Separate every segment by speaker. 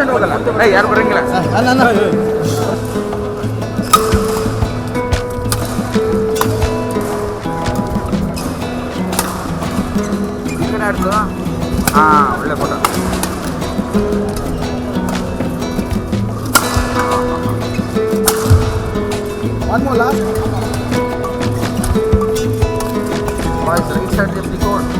Speaker 1: Percent ಹೋಗಲ್ಲ ಏ ಯಾರು ಬರಂಗಿಲ್ಲ ಈ ಕಡೆ ಆಡ್ತು ಹಾಂ ಒಳ್ಳೆ photo
Speaker 2: One more last.
Speaker 1: Boys right side ಎಪ್ಲಿಕೋಡ್ ಹಾಂ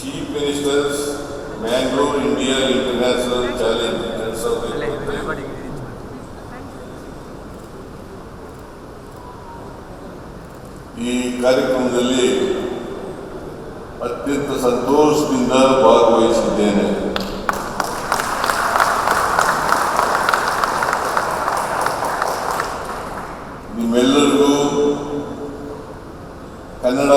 Speaker 3: Chief ministers Mangalore India international challenge ಎರಡ್ ಸಾವಿರದ ಇಪ್ಪತ್ತೈದು ಈ ಕಾರ್ಯಕ್ರಮದಲ್ಲಿ ಅತ್ಯಂತ ಸಂತೋಷದಿಂದ ಭಾಗವಹಿಸಿದ್ದೇನೆ ನಿಮ್ಮೆಲ್ಲರಿಗೂ ಕನ್ನಡ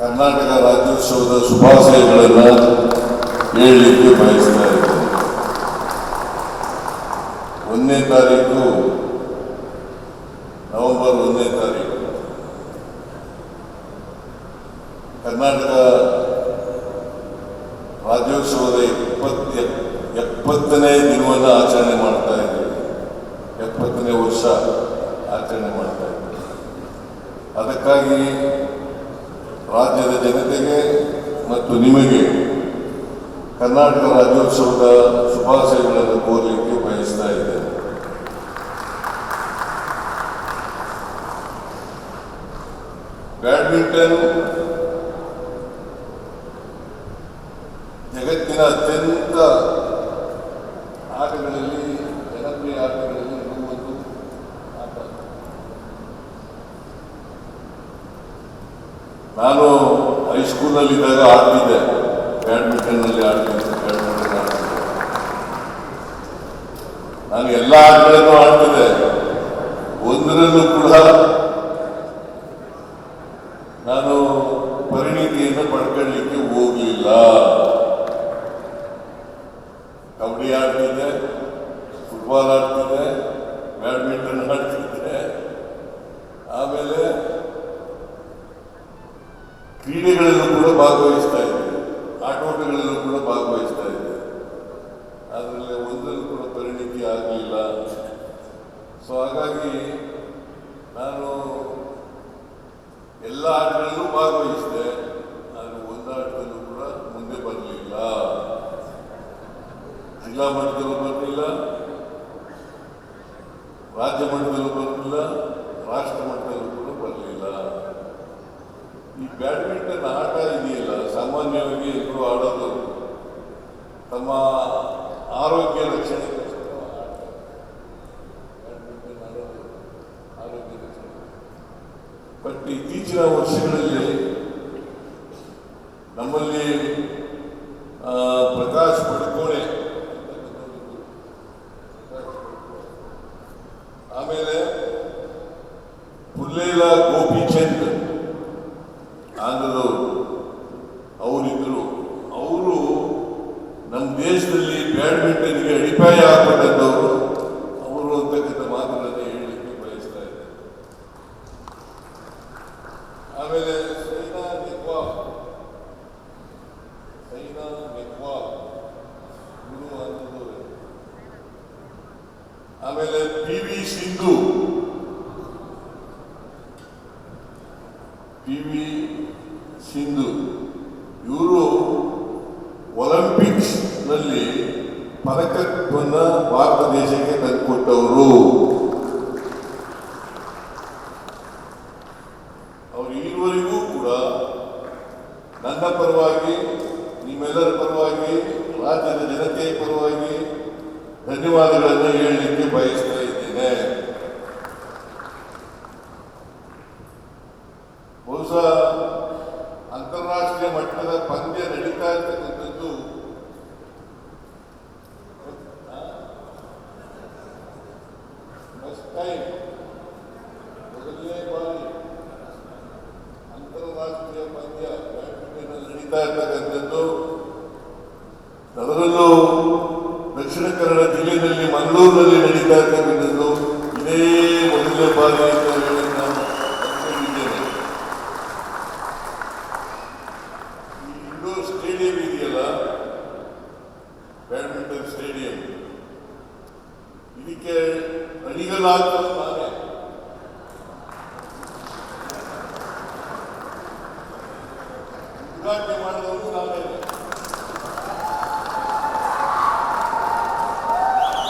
Speaker 3: ಕರ್ನಾಟಕ ರಾಜ್ಯೋತ್ಸವದ ಶುಭಾಶಯಗಳನ್ನು ಹೇಳಲಿಕ್ಕೆ ಬಯಸ್ತಾ ಇದ್ದೇನೆ. ಒಂದನೇ ತಾರೀಕು, ನವೆಂಬರ್ ಒಂದನೇ ತಾರೀಕು. ಕರ್ನಾಟಕ ರಾಜ್ಯೋತ್ಸವದ ಇಪ್ಪತ್ತ ಎಪ್ಪತ್ತನೇ ದಿನವನ್ನು ಆಚರಣೆ ಮಾಡ್ತಾ ಇದ್ದೀವಿ ಎಪ್ಪತ್ತನೇ ವರ್ಷ ಆಚರಣೆ ಮಾಡ್ತಾ ಇದ್ದೀವಿ ಅದಕ್ಕಾಗಿ ರಾಜ್ಯದ ಜನತೆಗೆ ಮತ್ತು ನಿಮಗೆ ಕರ್ನಾಟಕ ರಾಜ್ಯೋತ್ಸವದ ಶುಭಾಶಯಗಳನ್ನು ಕೋರಲಿಕ್ಕೆ ಬಯಸ್ತಾ ಇದ್ದೇನೆ. ಬ್ಯಾಡ್ಮಿಂಟನ್ ಜಗತ್ತಿನ ಅತ್ಯಂತ ಆಟಗಳಲ್ಲಿ, ಜನಪ್ರಿಯ ಆಟಗಳಲ್ಲಿ ಒಂದು ಆಟ. ನಾನು ಹೈಸ್ಕೂಲಲ್ಲಿದ್ದಾಗ ಆಡ್ತಿದ್ದೆ. ಬ್ಯಾಡ್ಮಿಂಟನ್ನಲ್ಲಿ ಆಡ್ತಿದ್ದೆ ಬ್ಯಾಡ್ಮಿಂಟನ್ ಆಡ್ತಿದ್ದೆ. ನಾನು ಎಲ್ಲ ಆಟಗಳನ್ನು ಆಡ್ತಿದ್ದೆ. ಒಂದರಲ್ಲೂ ಕೂಡ ನಾನು ಪರಿಣಿತಿಯನ್ನು ಪಡ್ಕೊಳ್ಳಿಕ್ಕೆ ಹೋಗಲಿಲ್ಲ ಕಬಡ್ಡಿ ಆಡ್ತಿದ್ದೆ ಫುಟ್ಬಾಲ್ ಆಡ್ತಿದ್ದೆ, ಬ್ಯಾಡ್ಮಿಂಟನ್ ಆಡ್ತಿದ್ದೆ ಆಮೇಲೆ ಕ್ರೀಡೆಗಳಲ್ಲೂ ಕೂಡ ಭಾಗವಹಿಸ್ತಾ ಇದ್ದೆ ಆಟೋಟಗಳಲ್ಲೂ ಕೂಡ ಭಾಗವಹಿಸ್ತಾ ಇದ್ದೆ ಅದರಲ್ಲಿ ಒಂದರಲ್ಲೂ ಕೂಡ ಪರಿಣಿತಿ ಆಗಲಿಲ್ಲ. ಸೊ ಹಾಗಾಗಿ ನಾನು ಎಲ್ಲ ಆಟಗಳಲ್ಲೂ ಭಾಗವಹಿಸಿದೆ. ನಾನು ಒಂದು ಆಟದಲ್ಲೂ ಕೂಡ ಮುಂದೆ ಬರಲಿಲ್ಲ. ಜಿಲ್ಲಾ ಮಟ್ಟದಲ್ಲೂ ಬರಲಿಲ್ಲ. ರಾಜ್ಯ ಮಟ್ಟದಲ್ಲೂ ಬರಲಿಲ್ಲ. ರಾಷ್ಟ್ರ ಮಟ್ಟದಲ್ಲೂ ಕೂಡ ಬರಲಿಲ್ಲ. ಈ ಬ್ಯಾಡ್ಮಿಂಟನ್ ಆಟ ಇದೆಯಲ್ಲ, ಸಾಮಾನ್ಯವಾಗಿ ಎಲ್ಲರೂ ಆಡೋದು ತಮ್ಮ ಆರೋಗ್ಯ ರಕ್ಷಣೆ ಬಟ್ ಇತ್ತೀಚಿನ ವರ್ಷಗಳಲ್ಲಿ ನಮ್ಮಲ್ಲಿ ಪ್ರಕಾಶ್ ಪಡ್ಕೋಣೆ ಆಮೇಲೆ ಪುಲ್ಲೇಲ ಗೋಪಿಚಂದ್ ಆಮೇಲೆ ಸೈನಾ ನೆಹ್ವಾಲ್ ಸೈನಾ ನೆಹ್ವಾಲ್ ಇವರು ಆಂಧ್ರದವರು ಆಮೇಲೆ P V Sindhu. P V Sindhu. ಇವರು ಒಲಿಂಪಿಕ್ಸ್ನಲ್ಲಿ ಪದಕವನ್ನ ಭಾರತ ದೇಶಕ್ಕೆ ತಂದುಕೊಟ್ಟವರು. ನನ್ನ ಪರವಾಗಿ, ನಿಮ್ಮೆಲ್ಲರ ಪರವಾಗಿ, ರಾಜ್ಯದ ಜನತೆಯ ಪರವಾಗಿ ಧನ್ಯವಾದಗಳನ್ನು ಹೇಳಲಿಕ್ಕೆ ಬಯಸ್ತಾ ಇದ್ದೇನೆ. ಬಹುಶಃ ಅಂತಾರಾಷ್ಟ್ರೀಯ ಮಟ್ಟದ ಪಂದ್ಯ ನಡೀತಾ ಇರ್ತಕ್ಕಂಥದ್ದು ಫಸ್ಟ್ ಟೈಮ್ ಮೊದಲನೇ ಬಾರಿ ಅಂತಾರಾಷ್ಟ್ರೀಯ ಪಂದ್ಯ ಬ್ಯಾಡ್ಮಿಂಟನ್ ಇರ್ತಕ್ಕಂಥದ್ದು ಅದರಲ್ಲೂ ದಕ್ಷಿಣ ಕನ್ನಡ ಜಿಲ್ಲೆಯಲ್ಲಿ ಮಂಗಳೂರಿನಲ್ಲಿ ನಡೀತಾ ಇರ್ತಕ್ಕಂಥದ್ದು ಇದೇ ಮೊದಲನೇ ಬಾರಿ ಅಂತ ಹೇಳಿ ನಾನು ಅಂದ್ಕೊಂಡಿದ್ದೇನೆ ಇಂಡೋರ್ ಸ್ಟೇಡಿಯಂ ಇದೆಯಲ್ಲ? ಬ್ಯಾಡ್ಮಿಂಟನ್ ಸ್ಟೇಡಿಯಂ ಇದಕ್ಕೆ ಅಡಿಗಲಾಗ್ತದೆ ನಾನೇ ಉದ್ಘಾಟನೆ ಮಾಡಿದವರು ನಾನೇ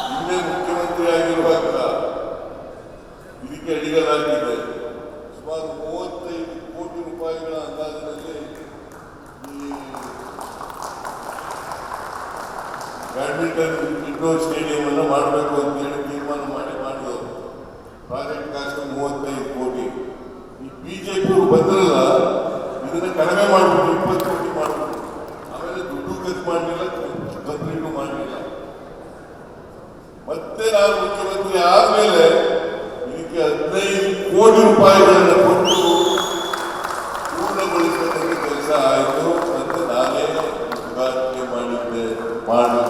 Speaker 3: ಹಿಂದೆ ಮುಖ್ಯಮಂತ್ರಿ ಆಗಿರುವಾಗ ಇದಕ್ಕೆ ಅಡಿಗಲಾಗಿದೆ ಸುಮಾರು ಮೂವತ್ತೈದು ಕೋಟಿ ರೂಪಾಯಿಗಳ ಅಂದಾಜಿನಲ್ಲಿ ಈ ಇಂಡೋರ್ ಸ್ಟೇಡಿಯಂ ಅನ್ನು ಮಾಡಬೇಕು ಅಂತ ಹೇಳಿ ತೀರ್ಮಾನ ಮಾಡಿ ಮಾಡಿದವರು ಪ್ರಾಜೆಕ್ಟ್ ಕಾಸ್ಟ್ ಮೂವತ್ತೈದು ಕೋಟಿ. ಈ ಬಿ ಜೆ ಬಿಜೆಪಿ ಬಂದ್ರಲ್ಲ, ಇದನ್ನ ಕಡಿಮೆ ಮಾಡ್ಬಿಟ್ಟು, ಇಪ್ಪತ್ತು ಕೋಟಿ ಮಾಡಿಬಿಟ್ಟು. ಆಮೇಲೆ ದುಡ್ಡು ಖರ್ಚು ಮಾಡಲಿಲ್ಲ ಕಂಪ್ಲೀಟು ಮಾಡಲಿಲ್ಲ. ಮತ್ತೆ ನಾನು ಮುಖ್ಯಮಂತ್ರಿ ಆದ್ಮೇಲೆ ಇದಕ್ಕೆ ಹದಿನೈದು ಕೋಟಿ ರೂಪಾಯಿಗಳನ್ನು ಕೊಟ್ಟು ಪೂರ್ಣಗೊಳಿಸತಕ್ಕ ಕೆಲಸ ಆಯಿತು ಅಂತ ನಾನೇ ಮಾಡಿದ್ದೆ ಮಾಡತಕ್ಕಂಥ